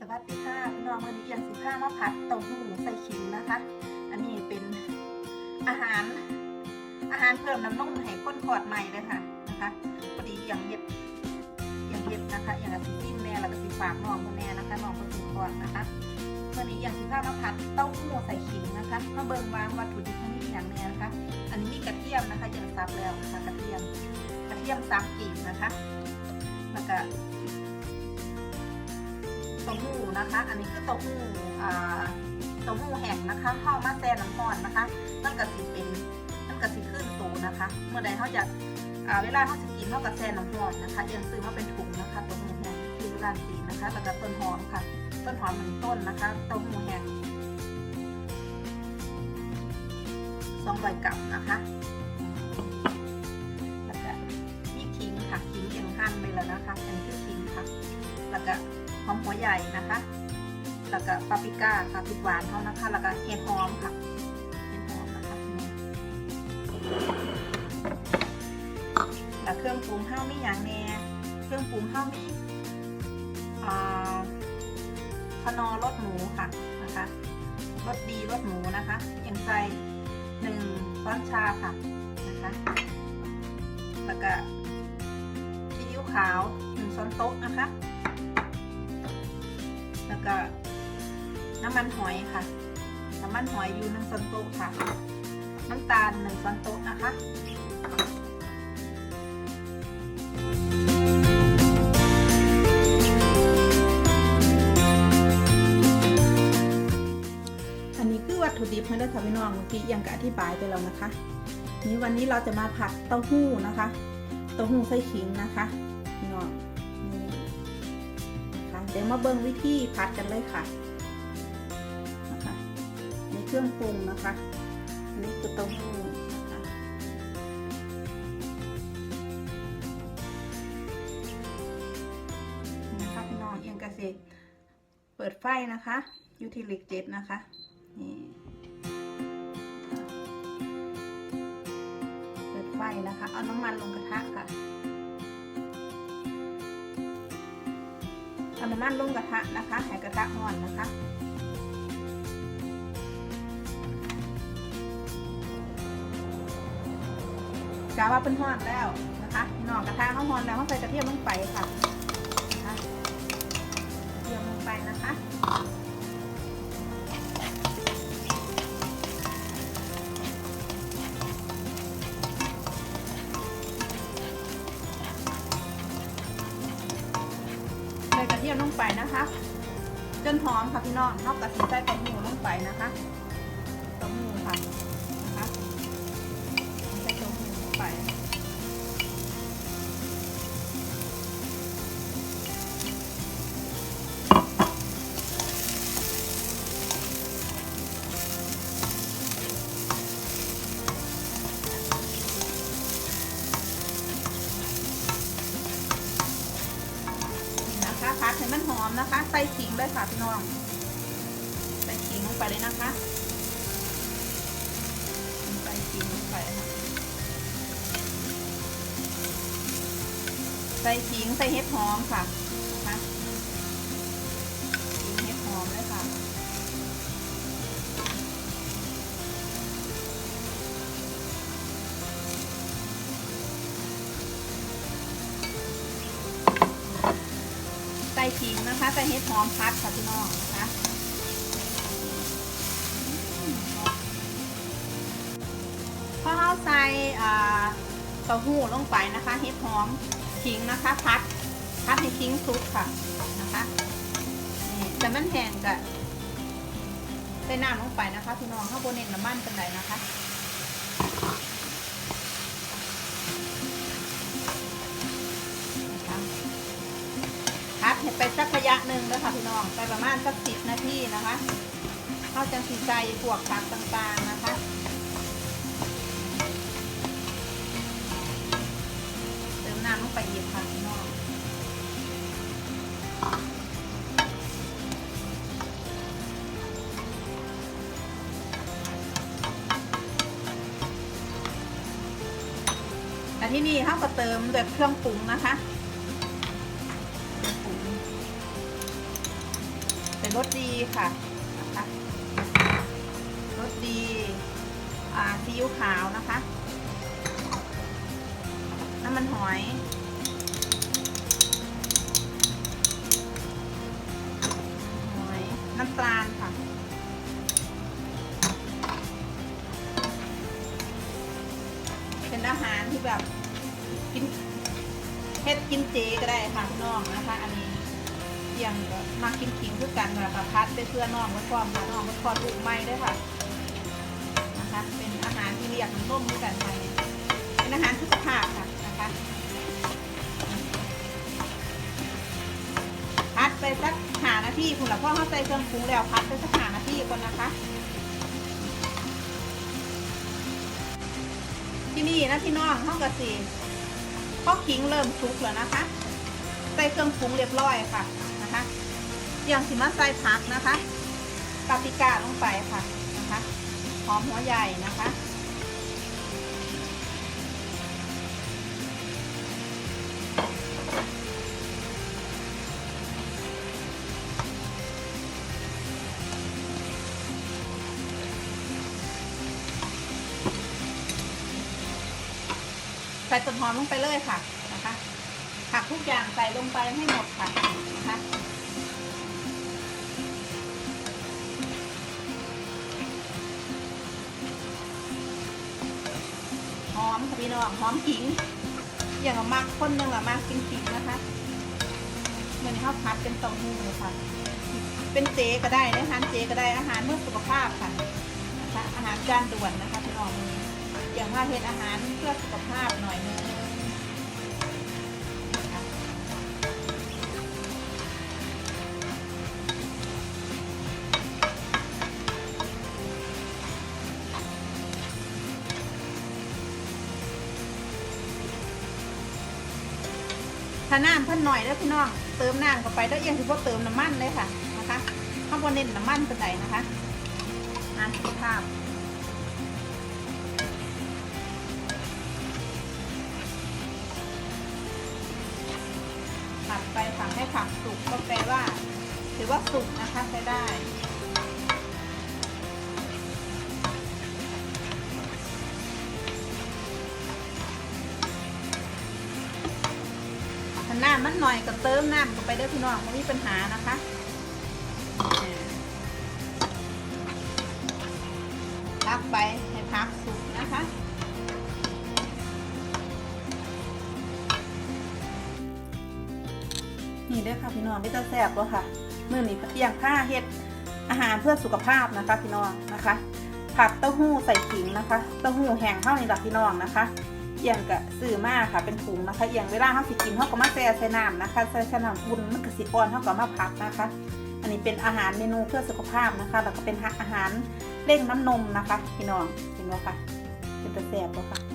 สวัสดีค่ะพี่น้องวันนี้ยังสิผ้ามาผัดเต้าหู้ใส่ขิงนะคะ อันนี้เป็นอาหาร อาหารเพิ่มน้ำนมให้คนขอดใหม่เลยค่ะนะคะพอดีอย่างเย็บอย่างเย็บนะคะอย่างกับสิจิ้มแน่แล้วก็สิฝากน้องคนแน่นะคะน้องคนสิขอดนะคะวันนี้อย่างสิผ้ามาผัดเต้าหู้ใส่ขิงนะคะมาเบิ่งวางวัตถุดิบทั้งนี้อย่างแน่นะคะ อันนี้มีกระเทียมนะคะอย่างซับแล้วนะคะกระเทียมกระเทียมสามกลีบนะคะแล้วก็ ต้าหู้นะคะ อันนี้คือเต้าหู้อ่าเต้าหู้แห้งนะคะเข้ามาแซ่น้ำร้อนนะคะมันก็สิเป็นมันก็สิขึ้นตูนะคะ เมื่อใดเขาจะอ่าเวลาเขาจะกินเขาก็แซ่น้ำร้อนนะคะยังซื้อมาเป็นถุงนะคะเต้าหู้แห้งที่ร้านจีนะคะแล้วก็ต้นหอมค่ะ ต้นหอมหนึ่งต้นนะคะเต้าหู้แห้งสองใบกับนะคะ ใหญ่นะคะ แล้วก็ปาปริก้าค่ะพริกหวานเขานะคะ แล้วก็เห็ดหอมค่ะเห็ดหอมนะคะแล้วเครื่องปรุงข้าวมีอย่างแน่เครื่องปรุงข้าวมีอ่าขนอรสหมูค่ะนะคะรสดีรสหมูนะคะอย่างใส่หนึ่งช้อนชาค่ะนะคะแล้วก็ซีอิ๊วขาวหนึ่งช้อนโต๊ะนะคะ แล้วก็น้ำมันหอยค่ะ น้ำมันหอยอยู่หนึ่งช้อนโต๊ะค่ะ น้ำตาลหนึ่งช้อนโต๊ะนะคะอันนี้คือวัตถุดิบให้ได้ค่ะพี่น้องเมื่อกี้ยังก็อธิบายไปแล้วนะคะ นี้วันนี้เราจะมาผัดเต้าหู้นะคะ เต้าหู้ไส้ขิงนะคะพี่น้องนี่นะ ดี๋ยวมาเบิ่งวิธีผัดกันเลยค่ะนะคะอันนี้เครื่องปรุงนะคะอันนี้คือเต้าหู้นะคะนี่นะคะพี่น้องเอียงเกษตรเปิดไฟนะคะยูทิลิกเจ็ดนะคะนี่เปิดไฟนะคะ เอาน้ำมันลงกระทะค่ะ น้ำมันลงกระทะนะคะให้กระทะห่อนนะคะกาว่าเป็นทอนแล้วนะคะพี่น้องกระทะเขาฮอนแล้วเขาใส่กระเทียมลงไปค่ะนะคะกระเทียมลงไปนะคะ ยวลงไปนะคะจนหอมค่ะพี่น้องเท่ากับสีใส่เต้าหู้ลงไปนะคะ นี่ะคะผัดให้มันหอมนะคะ ใส่ขิงเลยค่ะพี่น้อง ใส่ขิงลงไปเลยนะคะใส่ขิงลงไปค่ะใส่ขิงใส่เห็ดหอมค่ะ นะคะใส่เห็ดหอมพัดค่ะพี่น้องนะคะพอเราใส่อ่าเต้าหู้ลงไปนะคะเห็ดหอมขิงนะคะ พัดพัดให้ขิงสุกค่ะนะคะนี่แต่มันแห้งกะใส่น้ำลงไปนะคะพี่น้องข้าวโบเน้นน้ำมันเป็นไรนะคะนะคะ ไปสักระยะหนึ่งแล้วค่ะพี่น้องไปประมาณสักสิบนาทีนะคะเข้าจังสีใจพวกผักต่างๆนะคะเติมน้ำลงไปอีกค่ะพี่น้องแต่ที่นี่เขาก็เติมแบบเครื่องปรุงนะคะ รสดีค่ะนะคะรสดีซีอิ๊วขาวนะคะ น้ำมันหอยหอย น้ำตาลค่ะเป็นอาหารที่แบบกินเฮ็ดกินเจก็ได้ค่ะพี่น้องนะคะ อันนี้ กียงมากินขิงคือกันค่ะกับพัดไปเพื่อน้องมาความค่ะน้องมาคลอดลูกใหม่ด้วยค่ะนะคะเป็นอาหารที่เรียกน้ำนมด้วยกันไปเป็นอาหารสุขภาพค่ะนะคะพัดไปสักหานาทีคุณหลับพ่อเข้าใจเครื่องปรุงแล้วพัดไปสักหานาทีก่อนนะคะที่นี่นะพี่น้องห้องกระสีพ่อขิงเริ่มชุกแล้วนะคะใส่เครื่องปรุงเรียบร้อยค่ะ นะคะ อย่างสิมาใส่ผักนะคะปาปริก้าลงไปค่ะนะคะหอมหัวใหญ่นะคะใส่ต้นหอมลงไปเลยค่ะนะคะ ผักทุกอย่างใส่ลงไปให้หมดค่ะนะคะหอมค่ะพี่น้องหอมขิง อย่างมักคนหนึ่งอะมากกินขิงนะคะเหมือนข้าวผัดเป็นต้าหู้ค่ะ เป็นเจก็ได้นะคะเจก็ได้อาหารเมื่อสุขภาพค่ะนะคะอาหารจานด่วนนะคะพี่น้องอย่างว่าเฮ็ดอาหารเพื่อสุขภาพหน่อยนึง ถ้าน้ำเพิ่นหน่อยแล้วพี่น้อง เติมน้ำเข้าไปแล้วเอียงถือว่าเติมน้ำมันเลยค่ะนะคะข้างบนเน้นน้ำมันเป็นไหนนะคะอาหารสุขภาพผัดไปผัดให้ผักสุกก็แปลว่า ถือว่าสุกนะคะใช้ได้ หน่อยก็เติมน้ำเข้าไปเด้พี่น้องไม่มีปัญหานะคะพักไปให้พักสุกนะคะนี่เด้อค่ะพี่น้องไม่ต้องแซบแล้วค่ะมื่อนี้เตียงผ้าเฮ็ดอาหารเพื่อสุขภาพนะคะพี่น้องนะคะ ผัดเต้าหู้ใส่ขิงนะคะ เต้าหู้แห้งเท่านี้ละพี่น้องนะคะ เอียงกะซื้อมาค่ะเป็นถุงนะคะเอียงเวลาเขาสิกินเขาก็มาแช่ใส่น้ำนะคะใส่ใส่น้ำอุ่นมันก็สิอ่อนเขาก็มาพักนะคะ อันนี้เป็นอาหารเมนูเพื่อสุขภาพนะคะ แล้วก็เป็นอาหารเร่งน้ำนมนะคะ พี่น้องเห็นไหมคะเป็นตะแสบเลยค่ะ